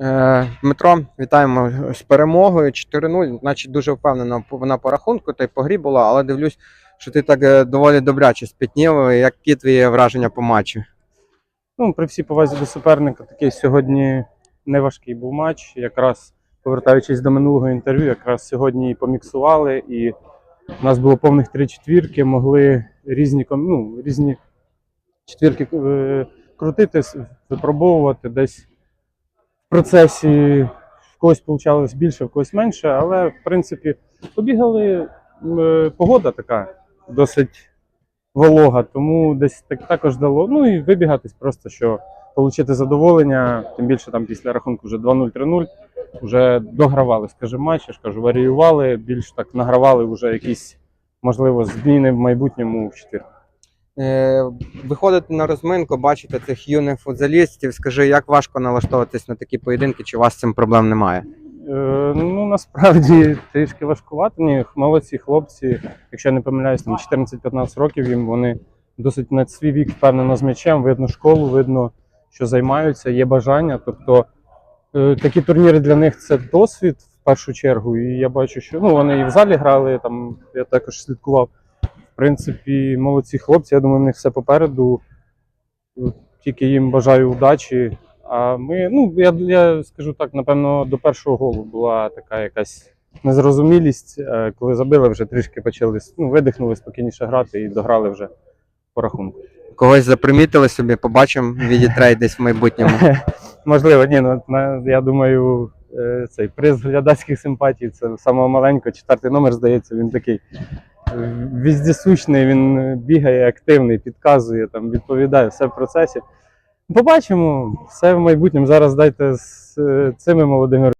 Е, Дмитро, вітаємо з перемогою 4-0. Значить, дуже впевнена вона по рахунку, та й по грі була, але дивлюсь, що ти так е, доволі добряче спітнів. Які твої враження по матчу? Ну, при всій повазі до суперника, такий сьогодні неважкий був матч. Якраз повертаючись до минулого інтерв'ю, якраз сьогодні і поміксували, і у нас було повних три четвірки, могли різні ну, різні четвірки е, крутити, випробовувати десь процесі. В когось вийшло більше, в когось менше, але в принципі побігали. е, Погода така досить волога, тому десь так також дало. Ну і вибігатись просто, що отримати задоволення, тим більше там після рахунку вже 2-0, 3-0, вже догравали, скажімо, матч, я ж кажу, варіювали, більш так награвали вже якісь, можливо, зміни в майбутньому в 4. Е, Виходите на розминку, бачите цих юних футзалістів. Скажи, як важко налаштовуватись на такі поєдинки, чи у вас з цим проблем немає? Е, ну, насправді трішки важкувато. Ні, молодці хлопці, якщо я не помиляюсь, там 14-15 років їм вони досить на свій вік впевнено з м'ячем, видно школу, видно, що займаються, є бажання. Тобто е, такі турніри для них це досвід в першу чергу. І я бачу, що ну, вони і в залі грали, там я також слідкував. В принципі, молодці хлопці, я думаю, в них все попереду. Тільки їм бажаю удачі. А ми, ну я, я скажу так, напевно, до першого голу була така якась незрозумілість. Е, Коли забили, вже трішки почали ну, видихнули спокійніше грати і дограли вже по рахунку. Когось запримітили собі, побачимо відітрейд десь в майбутньому. Можливо, ні, ну я думаю, цей приз глядацьких симпатій це самого маленького, четвертий номер, здається, він такий віздісучний, віздісущний, він е, бігає активний, підказує, там, відповідає, все в процесі. Побачимо, все в майбутньому. Зараз дайте з е, цими молодими